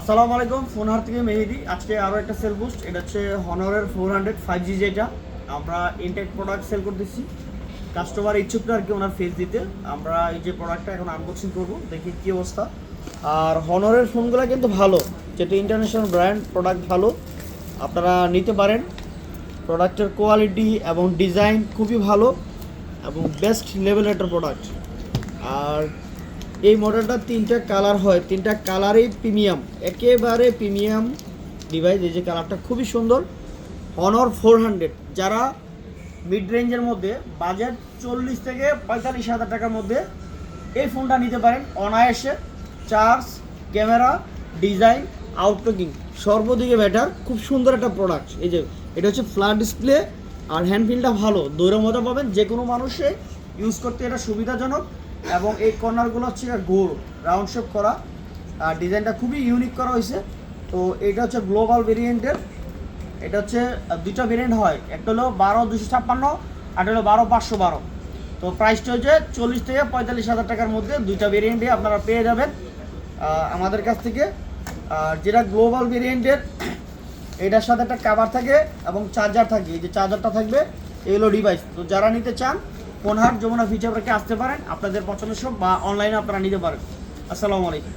আসসালামু আলাইকুম ফোন হার থেকে মেহেদি। আজকে আরও একটা সেল বুস্ট এটা হচ্ছে হনারের ফোর হান্ড্রেড ফাইভ জি যেটা আমরা ইনটেক প্রোডাক্ট সেল করতেছি। কাস্টমার ইচ্ছুক আর কি ওনার ফেস দিতে। আমরা এই যে প্রোডাক্টটা এখন আনবক্সিং করব, দেখি কী অবস্থা। আর হনরের ফোনগুলো কিন্তু ভালো। যেটা ইন্টারন্যাশনাল ব্র্যান্ড প্রোডাক্ট ভালো। আপনারা নিতে পারেন। প্রোডাক্টের কোয়ালিটি এবং ডিজাইন খুবই ভালো এবং বেস্ট লেভেলের একটা প্রোডাক্ট আর এই মডেলটা তিনটা কালার হয়, তিনটা কালারই প্রিমিয়াম। একেবারে প্রিমিয়াম ডিভাইস এই যে কালারটা খুবই সুন্দর। অনর ফোর হান্ড্রেড যারা মিড রেঞ্জের মধ্যে বাজেট চল্লিশ থেকে পঁয়তাল্লিশ হাজার টাকার মধ্যে এই ফোনটা নিতে পারেন। অনায়াসে চার্জ ক্যামেরা ডিজাইন আউটলুকিং সর্বদিকে ব্যাটার, খুব সুন্দর একটা প্রোডাক্ট এই যে, এটা হচ্ছে ফ্ল্যাট ডিসপ্লে আর হ্যান্ডফিলটা ভালো। দৈর্ঘ্য মতো পাবেন যে কোনো মানুষে ইউজ করতে এটা সুবিধাজনক। এবং এই কর্নারগুলো হচ্ছে গোল রাউন্ড শেপ করা। আর ডিজাইনটা খুবই ইউনিক করা হয়েছে। তো এটা হচ্ছে গ্লোবাল ভেরিয়েন্টের এটা হচ্ছে দুইটা ভেরিয়েন্ট হয়। একটা হলো বারো দুশো ছাপ্পান্ন, আর হলো বারো পাঁচশো বারো। তো প্রাইসটা হচ্ছে চল্লিশ থেকে পঁয়তাল্লিশ হাজার টাকার মধ্যে দুইটা ভেরিয়েন্টে আপনারা পেয়ে যাবেন। আমাদের কাছ থেকে। আর যেটা গ্লোবাল ভেরিয়েন্টের এটার সাথে একটা কাভার থাকে এবং চার্জার থাকে। এই যে চার্জারটা থাকবে এগুলো ডিভাইস তো যারা নিতে চান ফোনহাট যমুনা ফিচার রেখে আসতে পারেন। আপনাদের পছন্দের সব বা অনলাইনে আপনারা নিতে পারেন। আসসালামু আলাইকুম।